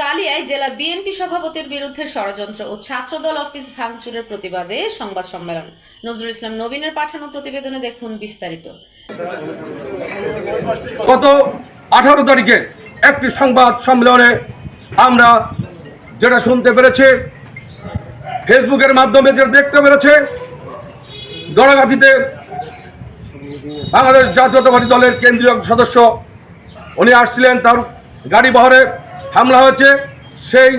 কালিয়ায় জেলা বিএনপি সভাপতির বিরুদ্ধে ষড়যন্ত্র ও ছাত্রদল অফিস ভাঙচুরের প্রতিবাদে সংবাদ সম্মেলন। নজরুল ইসলাম নবীনের পাঠানো প্রতিবেদনে দেখুন বিস্তারিত। গত আঠারো তারিখে একটি সংবাদ সম্মেলনে আমরা যেটা শুনতে পেরেছি, ফেসবুকের মাধ্যমে যেটা দেখতে পেরেছে গণগাতিতে বাংলাদেশ জাতীয়তাবাদী দলের কেন্দ্রীয় সদস্য, উনি আসছিলেন তার গাড়ি বহরে। হামলা হয়েছে, সেই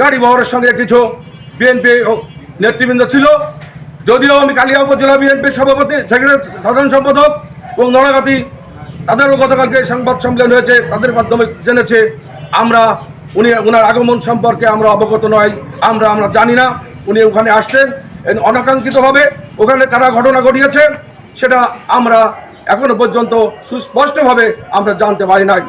গাড়ি বহরের সঙ্গে কিছু বিএনপি নেতৃবৃন্দ ছিল। যদিও আমি কালিয়া উপজেলা বিএনপির সভাপতি সেক্রেটারি সাধারণ সম্পাদক এবং নড়াগাতি, তাদেরও গতকালকে সংবাদ সম্মেলন হয়েছে, তাদের মাধ্যমে জেনেছে, আমরা, উনি ওনার আগমন সম্পর্কে আমরা অবগত নয়, আমরা আমরা জানি না, উনি ওখানে আসছেন অনাকাঙ্ক্ষিতভাবে ওখানে কারা ঘটনা ঘটিয়েছে, সেটা আমরা এখনও পর্যন্ত সুস্পষ্টভাবে আমরা জানতে পারি নাই।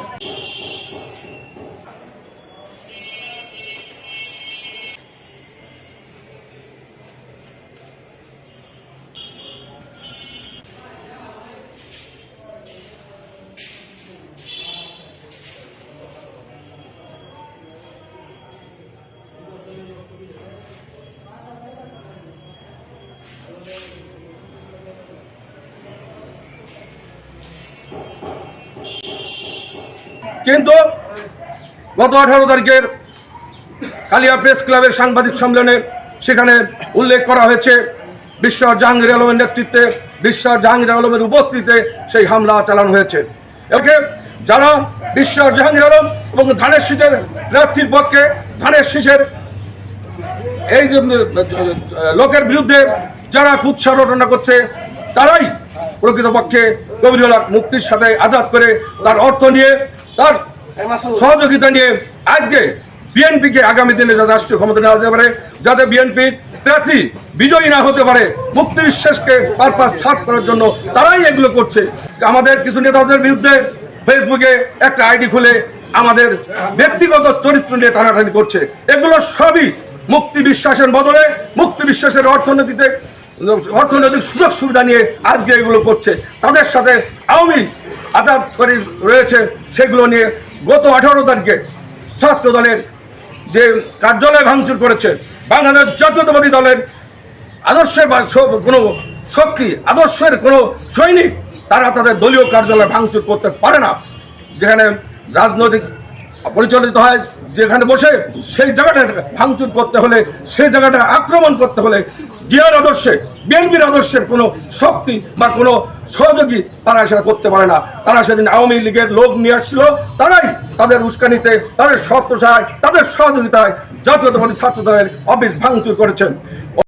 কিন্তু গত আঠারো তারিখের কালিয়া প্রেস ক্লাবের সাংবাদিক সম্মেলনে সেখানে উল্লেখ করা হয়েছে, বিশ্ব জাহাঙ্গীর আলমের নেতৃত্বে, বিশ্ব জাহাঙ্গীর আলমের উপস্থিতিতে সেই হামলা চালানো হয়েছে। একে যারা বিশ্ব জাহাঙ্গীর আলম এবং ধানের শীষের প্রার্থীর পক্ষে ধানের শীষের এই লোকের বিরুদ্ধে যারা কুৎসা রটনা করছে, তারাই প্রকৃতপক্ষে কবিরুল মুক্তির সাথে আজাদ করে তার অর্থ নিয়ে তার সহযোগিতা নিয়ে আজকে বিএনপিকে আগামী দিনে যাতে রাষ্ট্রীয় ক্ষমতা নেওয়া যেতে পারে যাতে বিএনপির প্রার্থী বিজয়ী না হতে পারে মুক্তি বিশ্বাসকে পারপাস সার্ভ করার জন্য তারাই এগুলো করছে। আমাদের কিছু নেতাদের বিরুদ্ধে ফেসবুকে একটা আইডি খুলে আমাদের ব্যক্তিগত চরিত্র নিয়ে টানাটানি করছে। এগুলো সবই মুক্তি বিশ্বাসের বদলে মুক্তি বিশ্বাসের অর্থনীতিতে অর্থনৈতিক সুযোগ সুবিধা নিয়ে আজকে এগুলো করছে। তাদের সাথে আওয়ামী আদাত করে রয়েছে সেগুলো নিয়ে গত আঠারো তারিখে ছাত্র দলের যে কার্যালয় ভাঙচুর করেছে, বাংলাদেশ জাতীয়তাবাদী দলের আদর্শের কোনো শক্তি, আদর্শের কোনো সৈনিক, তারা তাদের দলীয় কার্যালয় ভাঙচুর করতে পারে না। যেখানে রাজনৈতিক পরিচালিত হয় যেখানে বসে সেই জায়গাটা ভাঙচুর করতে হলে, সেই জায়গাটা আক্রমণ করতে হলে জিয়ার আদর্শে, বিএনপির আদর্শের কোনো শক্তি বা কোনো সহযোগী তারা সেটা করতে পারে না। তারা সেদিন আওয়ামী লীগের লোক নিয়ে আসছিল, তারাই তাদের উস্কানিতে, তাদের সত্যসায় তাদের সহযোগিতায় জাতীয়তাবাদী ছাত্র দলের অফিস ভাঙচুর করেছেন।